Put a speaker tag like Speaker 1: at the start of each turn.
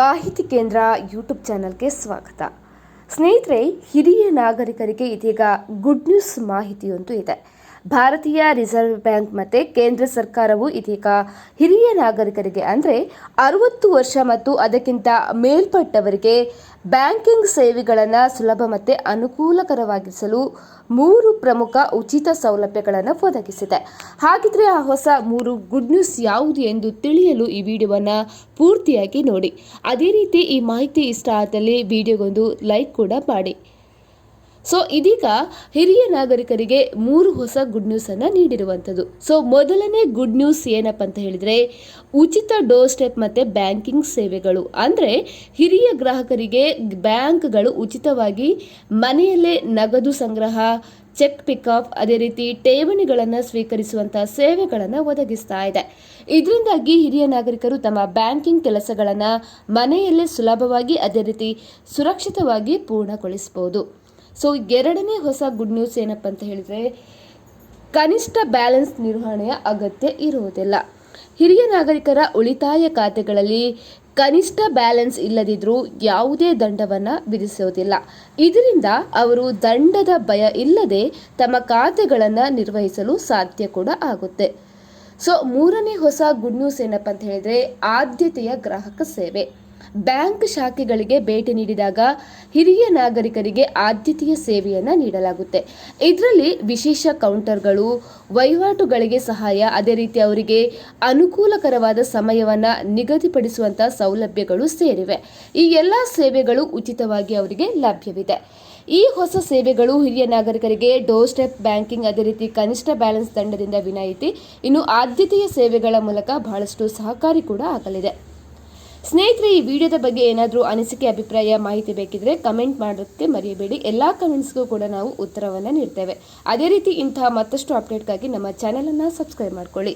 Speaker 1: ಮಾಹಿತಿ ಕೇಂದ್ರ ಯೂಟ್ಯೂಬ್ ಚಾನಲ್ಗೆ ಸ್ವಾಗತ. ಸ್ನೇಹಿತರೆ ಹಿರಿಯ ನಾಗರಿಕರಿಗೆ ಇದೀಗ ಗುಡ್ ನ್ಯೂಸ್ ಮಾಹಿತಿಯೊಂದು ಇದೆ. ಭಾರತೀಯ ರಿಸರ್ವ್ ಬ್ಯಾಂಕ್ ಮತ್ತು ಕೇಂದ್ರ ಸರ್ಕಾರವು ಇದೀಗ ಹಿರಿಯ ನಾಗರಿಕರಿಗೆ ಅಂದರೆ ಅರವತ್ತು ವರ್ಷ ಮತ್ತು ಅದಕ್ಕಿಂತ ಮೇಲ್ಪಟ್ಟವರಿಗೆ ಬ್ಯಾಂಕಿಂಗ್ ಸೇವೆಗಳನ್ನು ಸುಲಭ ಮತ್ತು ಅನುಕೂಲಕರವಾಗಿಸಲು ಮೂರು ಪ್ರಮುಖ ಉಚಿತ ಸೌಲಭ್ಯಗಳನ್ನು ಒದಗಿಸಿದೆ. ಹಾಗಿದ್ರೆ ಆ ಹೊಸ ಮೂರು ಗುಡ್ ನ್ಯೂಸ್ ಯಾವುದು ಎಂದು ತಿಳಿಯಲು ಈ ವಿಡಿಯೋವನ್ನು ಪೂರ್ತಿಯಾಗಿ ನೋಡಿ. ಅದೇ ರೀತಿ ಈ ಮಾಹಿತಿ ಇಷ್ಟ ಆದಲ್ಲಿ ವಿಡಿಯೋಗೊಂದು ಲೈಕ್ ಕೂಡ ಮಾಡಿ. ಸೊ ಇದೀಗ ಹಿರಿಯ ನಾಗರಿಕರಿಗೆ ಮೂರು ಹೊಸ ಗುಡ್ ನ್ಯೂಸ್ ಅನ್ನ ನೀಡಿರುವಂಥದ್ದು. ಸೊ ಮೊದಲನೇ ಗುಡ್ ನ್ಯೂಸ್ ಏನಪ್ಪ ಅಂತ ಹೇಳಿದ್ರೆ, ಉಚಿತ ಡೋರ್ ಸ್ಟೆಪ್ ಮತ್ತೆ ಬ್ಯಾಂಕಿಂಗ್ ಸೇವೆಗಳು. ಅಂದ್ರೆ, ಹಿರಿಯ ಗ್ರಾಹಕರಿಗೆ ಬ್ಯಾಂಕ್ಗಳು ಉಚಿತವಾಗಿ ಮನೆಯಲ್ಲೇ ನಗದು ಸಂಗ್ರಹ ಚೆಕ್ ಪಿಕಪ್ ಅದೇ ರೀತಿ ಠೇವಣಿಗಳನ್ನು ಸ್ವೀಕರಿಸುವಂತಹ ಸೇವೆಗಳನ್ನು ಒದಗಿಸ್ತಾ ಇದೆ. ಇದರಿಂದಾಗಿ ಹಿರಿಯ ನಾಗರಿಕರು ತಮ್ಮ ಬ್ಯಾಂಕಿಂಗ್ ಕೆಲಸಗಳನ್ನು ಮನೆಯಲ್ಲೇ ಸುಲಭವಾಗಿ, ಅದೇ ರೀತಿ ಸುರಕ್ಷಿತವಾಗಿ ಪೂರ್ಣಗೊಳಿಸಬಹುದು ಸೊ ಎರಡನೇ ಹೊಸ ಗುಡ್ ನ್ಯೂಸ್ ಏನಪ್ಪ ಅಂತ ಹೇಳಿದ್ರೆ, ಕನಿಷ್ಠ ಬ್ಯಾಲೆನ್ಸ್ ನಿರ್ವಹಣೆಯ ಅಗತ್ಯ ಇರುವುದಿಲ್ಲ. ಹಿರಿಯ ನಾಗರಿಕರ ಉಳಿತಾಯ ಖಾತೆಗಳಲ್ಲಿ ಕನಿಷ್ಠ ಬ್ಯಾಲೆನ್ಸ್ ಇಲ್ಲದಿದ್ದರೂ ಯಾವುದೇ ದಂಡವನ್ನು ವಿಧಿಸುವುದಿಲ್ಲ. ಇದರಿಂದ ಅವರು ದಂಡದ ಭಯ ಇಲ್ಲದೆ ತಮ್ಮ ಖಾತೆಗಳನ್ನು ನಿರ್ವಹಿಸಲು ಸಾಧ್ಯ ಕೂಡ ಆಗುತ್ತೆ. ಸೊ ಮೂರನೇ ಹೊಸ ಗುಡ್ ನ್ಯೂಸ್ ಏನಪ್ಪ ಅಂತ ಹೇಳಿದ್ರೆ, ಆದ್ಯತೆಯ ಗ್ರಾಹಕ ಸೇವೆ. ಬ್ಯಾಂಕ್ ಶಾಖೆಗಳಿಗೆ ಭೇಟಿ ನೀಡಿದಾಗ ಹಿರಿಯ ನಾಗರಿಕರಿಗೆ ಆದ್ಯತೆಯ ಸೇವೆಯನ್ನು ನೀಡಲಾಗುತ್ತೆ. ಇದರಲ್ಲಿ ವಿಶೇಷ ಕೌಂಟರ್ಗಳು, ವಹಿವಾಟುಗಳಿಗೆ ಸಹಾಯ, ಅದೇ ರೀತಿ ಅವರಿಗೆ ಅನುಕೂಲಕರವಾದ ಸಮಯವನ್ನು ನಿಗದಿಪಡಿಸುವಂಥ ಸೌಲಭ್ಯಗಳು ಸೇರಿವೆ. ಈ ಎಲ್ಲ ಸೇವೆಗಳು ಉಚಿತವಾಗಿ ಅವರಿಗೆ ಲಭ್ಯವಿದೆ. ಈ ಹೊಸ ಸೇವೆಗಳು ಹಿರಿಯ ನಾಗರಿಕರಿಗೆ ಡೋರ್ ಸ್ಟೆಪ್ ಬ್ಯಾಂಕಿಂಗ್, ಅದೇ ರೀತಿ ಕನಿಷ್ಠ ಬ್ಯಾಲೆನ್ಸ್ ದಂಡದಿಂದ ವಿನಾಯಿತಿ, ಇನ್ನು ಆದ್ಯತೆಯ ಸೇವೆಗಳ ಮೂಲಕ ಬಹಳಷ್ಟು ಸಹಕಾರಿ ಕೂಡ ಆಗಲಿದೆ. ಸ್ನೇಹಿತರೆ, ಈ ವಿಡಿಯೋದ ಬಗ್ಗೆ ಏನಾದರೂ ಅನಿಸಿಕೆ, ಅಭಿಪ್ರಾಯ, ಮಾಹಿತಿ ಬೇಕಿದ್ರೆ ಕಮೆಂಟ್ ಮಾಡೋಕ್ಕೆ ಮರೆಯಬೇಡಿ ಎಲ್ಲ ಕಮೆಂಟ್ಸ್ಗೂ ಕೂಡ ನಾವು ಉತ್ತರವನ್ನು ನೀಡ್ತೇವೆ. ಅದೇ ರೀತಿ ಇಂತಹ ಮತ್ತಷ್ಟು ಅಪ್ಡೇಟ್ಗಾಗಿ ನಮ್ಮ ಚಾನಲನ್ನು ಸಬ್ಸ್ಕ್ರೈಬ್ ಮಾಡ್ಕೊಳ್ಳಿ.